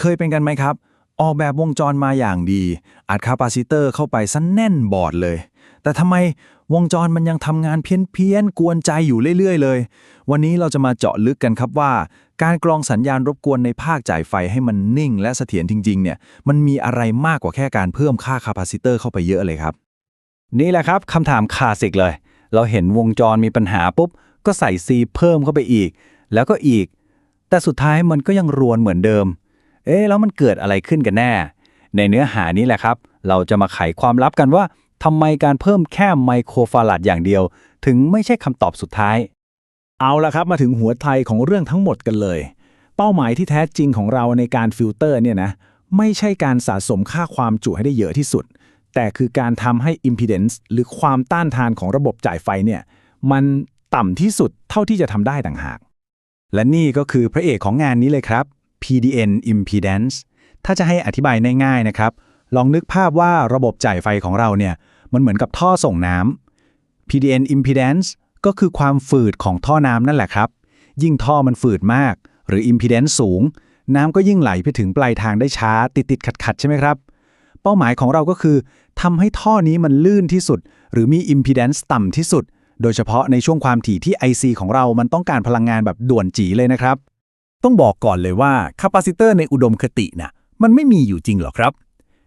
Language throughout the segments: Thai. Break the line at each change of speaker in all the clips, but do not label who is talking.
เคยเป็นกันไหมครับ ออกแบบวงจรมาอย่างดี อัดคาปาซิเตอร์เข้าไปซะแน่นบอร์ดเลย แต่ทำไมวงจรมันยังทำงานเพี้ยนๆ กวนใจอยู่เรื่อย ๆ เลย วันนี้เราจะมาเจาะลึกกันครับว่า การกรองสัญญาณรบกวนในภาคจ่ายไฟให้มันนิ่ง และเสถียรจริงๆเนี่ยมันมีอะไรมากกว่าแค่การเพิ่มค่าคาปาซิเตอร์เข้าไปเยอะเลยครับ นี่แหละครับคำถามคลาสสิกเลย เราเห็นวงจรมีปัญหาปุ๊บก็ใส่ซีเพิ่มเข้าไปอีก แล้วก็อีก แต่สุดท้ายมันก็ยังรวนเหมือนเดิม เอ๊ะแล้วมันเกิดอะไรขึ้นกันแน่ ในเนื้อหานี้แหละครับ เราจะมาไขความลับกันว่าทำไมการเพิ่มแค่ไมโครฟาราดอย่างเดียว ถึงไม่ใช่คำตอบสุดท้าย
เอาละครับมาถึงหัวไทยของเรื่องทั้งหมดกันเลย เป้าหมายที่แท้จริงของเราในการฟิลเตอร์เนี่ยนะไม่ใช่การสะสมค่าความจุให้ได้เยอะที่สุด แต่คือการทำให้ impedance หรือความต้านทานของระบบจ่ายไฟเนี่ยมันต่ำที่สุดเท่าที่จะทำได้ต่างหาก
และนี่ก็คือพระเอกของงานนี้เลยครับ PDN impedance ถ้าจะให้อธิบายง่ายๆนะครับ ลองนึกภาพว่าระบบจ่ายไฟของเราเนี่ย มันเหมือนกับท่อส่งน้ำ PDN impedance ก็คือความฝืดของท่อน้ำนั่นแหละครับ ยิ่งท่อมันฝืดมาก หรือ impedance สูง น้ำก็ยิ่งไหลไปถึงปลายทางได้ช้า ติดติดขัดขัดๆ ใช่ไหมครับ เป้าหมายของเราก็คือทำให้ท่อนี้มันลื่นที่สุด หรือมี impedance ต่ำที่สุด โดยเฉพาะในช่วงความถี่ที่ IC ของเรามันต้องการพลังงานแบบด่วนจีเลยนะครับ
ต้องบอกก่อนเลยว่าคาปาซิเตอร์ในอุดมคติน่ะมันไม่มีอยู่จริงหรอกครับ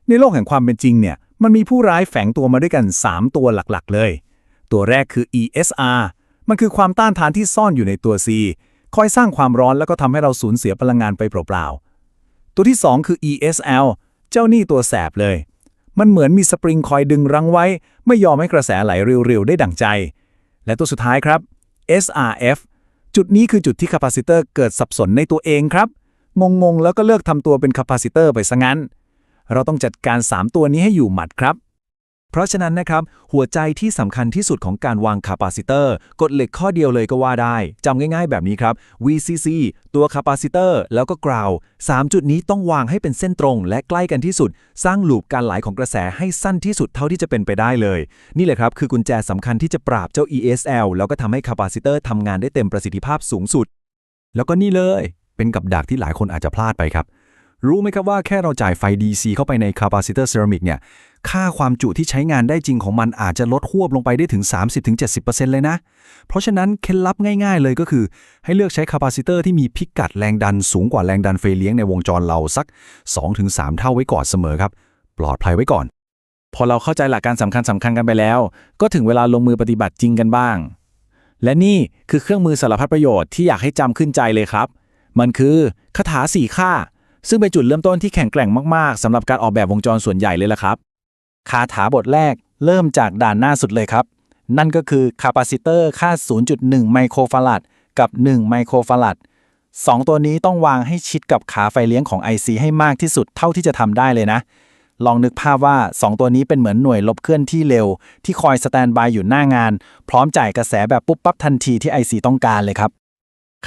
ในโลกแห่งความเป็นจริงเนี่ยมันมีผู้ร้ายแฝงตัวมาด้วยกัน 3 ตัวหลักๆ เลย ตัวแรกคือ ESR มันคือความต้านทานที่ซ่อนอยู่ในตัว C คอยสร้างความร้อนแล้วก็ทำให้เราสูญเสียพลังงานไปเปล่าๆ ตัวที่ 2 คือ ESL เจ้าหนี้ตัวแสบเลย มันเหมือนมีสปริงคอยดึงรั้งไว้ ไม่ยอมให้กระแสไหลเร็วๆ ได้ดั่งใจ และตัวสุดท้ายครับ SRF จุดนี้คือจุดที่คาปาซิเตอร์เกิดสับสนในตัวเองครับ งงๆ แล้วก็เลิกทำตัวเป็นคาปาซิเตอร์ไปซะงั้น เราต้องจัดการ 3 ตัวนี้ให้อยู่หมัดครับ
เพราะฉะนั้นนะครับ หัวใจที่สำคัญที่สุดของการวางคาปาซิเตอร์กฎเหล็กข้อเดียวเลยก็ว่าได้จำง่ายๆแบบนี้ครับ VCC ตัวคาปาซิเตอร์แล้วก็กราว3จุดนี้ต้องวางให้เป็นเส้นตรง และใกล้กันที่สุด สร้างลูปการไหลของกระแสให้สั้นที่สุดเท่าที่จะเป็นไปได้เลย นี่แหละครับ คือกุญแจสำคัญที่จะปราบเจ้า ESL แล้วก็ทำให้คาปาซิเตอร์ทำงานได้เต็มประสิทธิภาพสูงสุด แล้วก็นี่เลย เป็นกับดักที่หลายคนอาจจะพลาดไปครับ รู้ไหมครับว่าแค่เราจ่ายไฟ DC เข้าไปในคาปาซิเตอร์เซรามิกเนี่ย ค่าความจุที่ใช้งานได้จริงของมันอาจจะลดหวบลงไปได้ถึง 30-70%เลยนะ เพราะฉะนั้นเคล็ดลับง่ายๆเลยก็คือ ให้เลือกใช้คาปาซิเตอร์ที่มีพิกัดแรงดันสูงกว่าแรงดันไฟเลี้ยงในวงจรเราสัก 2-3 เท่าไว้ก่อนเสมอครับ ปลอดภัยไว้ก่อน
พอเราเข้าใจหลักการสำคัญสำคัญกันไปแล้ว ก็ถึงเวลาลงมือปฏิบัติจริงกันบ้าง และนี่คือเครื่องมือสารพัดประโยชน์ที่อยากให้จำขึ้นใจเลยครับ มันคือคาถาสี่ค่า ซึ่งเป็นจุดเริ่มต้นที่แข็งแกร่งมากๆสำหรับการออกแบบวงจรส่วนใหญ่เลยละครับ คาถาบทแรกเริ่มจากด่านหน้าสุดเลยครับ นั่นก็คือคาปาซิเตอร์ค่า 0.1 ไมโครฟาราดกับ 1 ไมโครฟาราดสองตัวนี้ต้องวางให้ชิดกับขาไฟเลี้ยงของ IC ให้มากที่สุดเท่าที่จะทำได้เลยนะ ลองนึกภาพว่า 2 ตัวนี้เป็นเหมือนหน่วยลบเคลื่อนที่เร็ว ที่คอยสแตนบายอยู่หน้างาน พร้อมจ่ายกระแสแบบปุ๊บปั๊บทันทีที่ IC ต้องการเลยครับ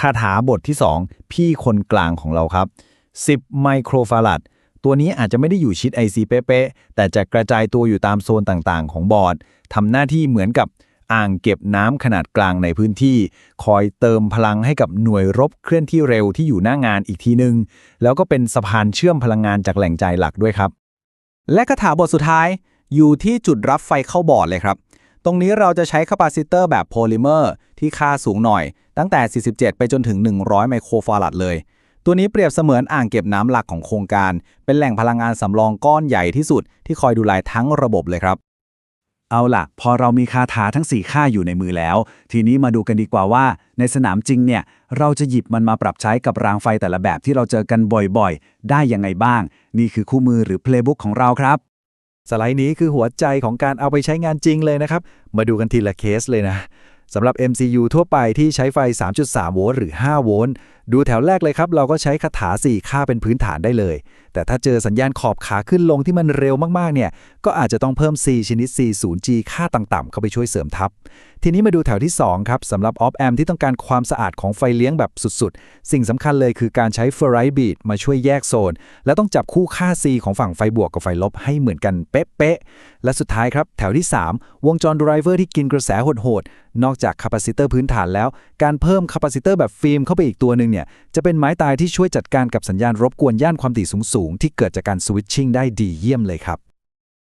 คาถาบทที่ 2 พี่คนกลางของเราครับ 10 ไมโครฟาราด ตัวนี้อาจจะไม่ได้อยู่ชิด IC เป๊ะๆ แต่จะกระจายตัวอยู่ตามโซนต่างๆ ของบอร์ดทำหน้าที่เหมือนกับอ่างเก็บน้ำขนาดกลางในพื้นที่ คอยเติมพลังให้กับหน่วยรบเคลื่อนที่เร็วที่อยู่หน้างานอีกทีนึง แล้วก็เป็นสะพานเชื่อมพลังงานจากแหล่งจ่ายหลักด้วยครับ
และคาถาบทสุดท้าย อยู่ที่จุดรับไฟเข้าบอร์ดเลยครับ ตรงนี้เราจะใช้คาปาซิเตอร์แบบโพลิเมอร์ที่ค่าสูงหน่อย ตั้งแต่ 47 ไปจนถึง 100 ไมโครฟาราดเลย ตัวนี้เปรียบเสมือนอ่างเก็บน้ำหลักของโครงการ เป็นแหล่งพลังงานสำรองก้อนใหญ่ที่สุด ที่คอยดูแลทั้งระบบเลยครับ
เอาล่ะ พอเรามีคาถาทั้ง 4 ค่าอยู่ในมือแล้ว ทีนี้มาดูกันดีกว่าว่า ในสนามจริงเนี่ย เราจะหยิบมันมาปรับใช้กับรางไฟแต่ละแบบที่เราเจอกันบ่อยๆ ได้ยังไงบ้าง นี่คือคู่มือหรือ Playbook ของเราครับ
สไลด์นี้คือหัวใจของการเอาไปใช้งานจริงเลยนะครับ มาดูกันทีละเคสเลยนะสำหรับ MCU ทั่วไปที่ใช้ไฟ 3.3 โวลต์หรือ 5 โวลต์ ดูแถวแรกเลยครับ เราก็ใช้คาถา4ค่าเป็นพื้นฐานได้เลย แต่ถ้าเจอสัญญาณขอบขาขึ้นลงที่มันเร็วมากๆเนี่ย ก็อาจจะต้องเพิ่ม C ชนิด 40G ค่าต่ำๆเข้าไปช่วยเสริมทับ ทีนี้มาดูแถวที่ 2 ครับสำหรับออฟแอมที่ต้องการความสะอาดของไฟเลี้ยงแบบสุดๆ สิ่งสำคัญเลยคือการใช้เฟอร์ไรบีดมาช่วยแยกโซน และต้องจับคู่ค่า C ของฝั่งไฟบวกกับไฟลบให้เหมือนกันเป๊ะๆและสุดท้ายครับแถวที่ 3 วงจรดรเวอร์ที่กินกระแสโหดๆนอกจากคาปาซิเตอร์พื้นฐานแล้ว การเพิ่มคาปาซิเตอร์แบบฟิล์มเข้าไปอีกตัวหนึ่งเนี่ยจะเป็นไม้ตายที่ช่วยจัดการกับสัญญาณรบกวนย่านความถี่สูงๆ ที่เกิดจากการสวิตชิ่งได้ดีเยี่ยมเลยครับ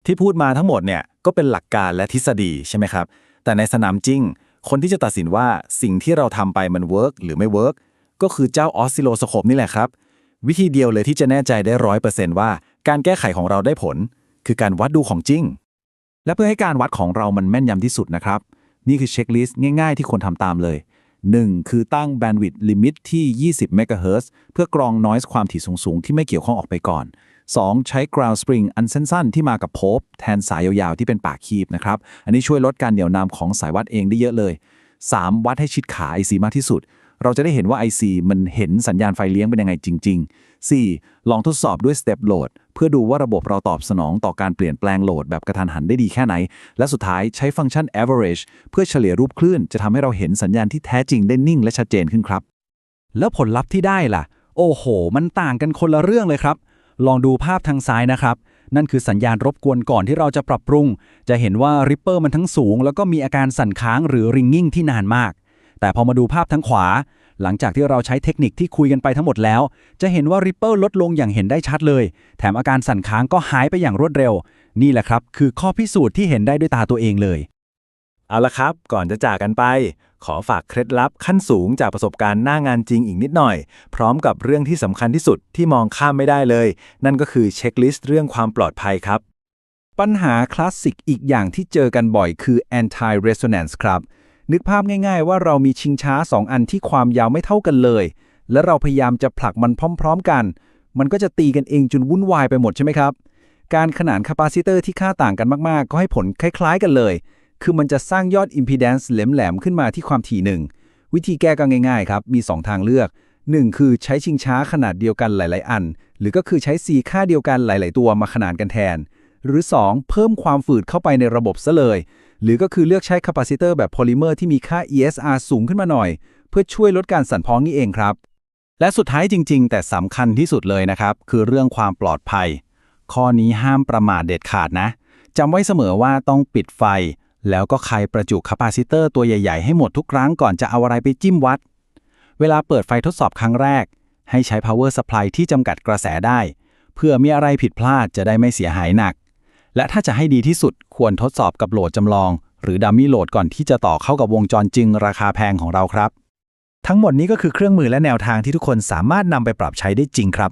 ที่พูดมาทั้งหมดเนี่ยก็เป็นหลักการและทฤษฎีใช่ไหมครับ แต่ในสนามจริง คนที่จะตัดสินว่าสิ่งที่เราทำไปมันเวิร์กหรือไม่เวิร์กก็คือเจ้าออสซิโลสโคปนี่แหละครับ วิธีเดียวเลยที่จะแน่ใจได้ร้อยเปอร์เซนต์ว่าการแก้ไขของเราได้ผล คือการวัดดูของจริง
และเพื่อให้การวัดของเรามันแม่นยำที่สุดนะครับ นี่คือเช็คลิสต์ง่าย ๆ ที่ควรทำตามเลย 1. คือตั้งแบนด์วิดต์ลิมิตที่ 20 MHz เพื่อกรองนอยส์ความถี่สูง ๆ ที่ไม่เกี่ยวข้องออกไปก่อน 2. ใช้ ground spring อันสั้น ๆ ที่มากับโพบแทนสายยาวๆ ที่เป็นปากคีบนะครับ อันนี้ช่วยลดการเหนี่ยวนำของสายวัดเองได้เยอะเลย 3. วัดให้ชิดขาไอซีมากที่สุด เราจะได้เห็นว่า IC มันเห็นสัญญาณไฟเลี้ยงเป็นยังไงจริง ๆ 4. ลองทดสอบด้วย step load เพื่อดูว่าระบบเราตอบสนองต่อการเปลี่ยนแปลงโหลดแบบกระทันหันได้ดีแค่ไหน และสุดท้ายใช้ฟังก์ชัน average เพื่อเฉลี่ยรูปคลื่น จะทำให้เราเห็นสัญญาณที่แท้จริงได้นิ่งและชัดเจนขึ้นครับ
แล้วผลลัพธ์ที่ได้ล่ะ โอ้โห มันต่างกันคนละเรื่องเลยครับ ลองดูภาพทางซ้ายนะครับ นั่นคือสัญญาณรบกวนก่อนที่เราจะปรับปรุง จะเห็นว่าริปเปอร์มันทั้งสูง แล้วก็มีอาการสั่นค้างหรือริงกิ้งที่นานมาก แต่พอมาดูภาพทางขวา หลังจากที่เราใช้เทคนิคที่คุยกันไปทั้งหมดแล้ว จะเห็นว่าริปเปอร์ลดลงอย่างเห็นได้ชัดเลย แถมอาการสั่นค้างก็หายไปอย่างรวดเร็ว นี่แหละครับ คือข้อพิสูจน์ที่เห็นได้ด้วยตาตัวเองเลย
เอาละครับ ก่อนจะจากกันไป ขอฝากเคล็ดลับขั้นสูงจากประสบการณ์หน้างานจริงอีกนิดหน่อย พร้อมกับเรื่องที่สำคัญที่สุดที่มองข้ามไม่ได้เลย นั่นก็คือเช็คลิสต์เรื่องความปลอดภัยครับ
ปัญหาคลาสสิกอีกอย่างที่เจอกันบ่อยคือ anti resonance ครับ นึกภาพง่าย ๆ ว่าเรามีชิงช้า 2 อันที่ความยาวไม่เท่ากันเลย และเราพยายามจะผลักมันพร้อม ๆ กัน มันก็จะตีกันเองจนวุ่นวายไปหมดใช่ไหมครับ การขนานคาปาซิเตอร์ที่ค่าต่างกันมากๆ ก็ให้ผลคล้ายๆ กันเลย คือมันจะสร้างยอด impedance แหลมๆขึ้นมาที่ความถี่หนึ่งวิธีแก้ก็ง่ายๆครับมี 2 ทางเลือก 1 คือใช้ชิงช้าขนาดเดียวกันหลายๆ อัน หรือก็คือใช้ C ค่าเดียวกันหลาย ๆ ตัวมาขนานกันแทน หรือ 2 เพิ่มความฝืดเข้าไปในระบบซะเลย หรือก็คือเลือกใช้คาปาซิเตอร์แบบโพลิเมอร์ที่มีค่า ESR สูงขึ้นมาหน่อย เพื่อช่วยลดการสั่นพ้องนี่เองครับ
และสุดท้ายจริง ๆ แต่สำคัญที่สุดเลยนะครับ คือเรื่องความปลอดภัย ข้อนี้ห้ามประมาทเด็ดขาดนะจำไว้เสมอว่าต้องปิดไฟ แล้วก็ไขประจุคาปาซิเตอร์ตัวใหญ่ๆ ให้หมดทุกครั้งก่อนจะเอาอะไรไปจิ้มวัด เวลาเปิดไฟทดสอบครั้งแรก ให้ใช้ power supply ที่จำกัดกระแสได้ เพื่อมีอะไรผิดพลาดจะได้ไม่เสียหายหนัก และถ้าจะให้ดีที่สุดควรทดสอบกับโหลดจำลอง หรือดัมมี่โหลดก่อนที่จะต่อเข้ากับวงจรจริงราคาแพงของเราครับ ทั้งหมดนี้ก็คือเครื่องมือและแนวทางที่ทุกคนสามารถนำไปปรับใช้ได้จริงครับ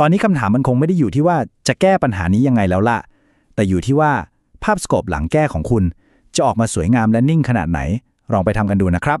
ตอนนี้คำถามมันคงไม่ได้อยู่ที่ว่าจะแก้ปัญหานี้ยังไงแล้วล่ะ แต่อยู่ที่ว่าภาพสโคปหลังแก้ของคุณ จะออกมาสวยงามและนิ่งขนาดไหน ลองไปทำกันดูนะครับ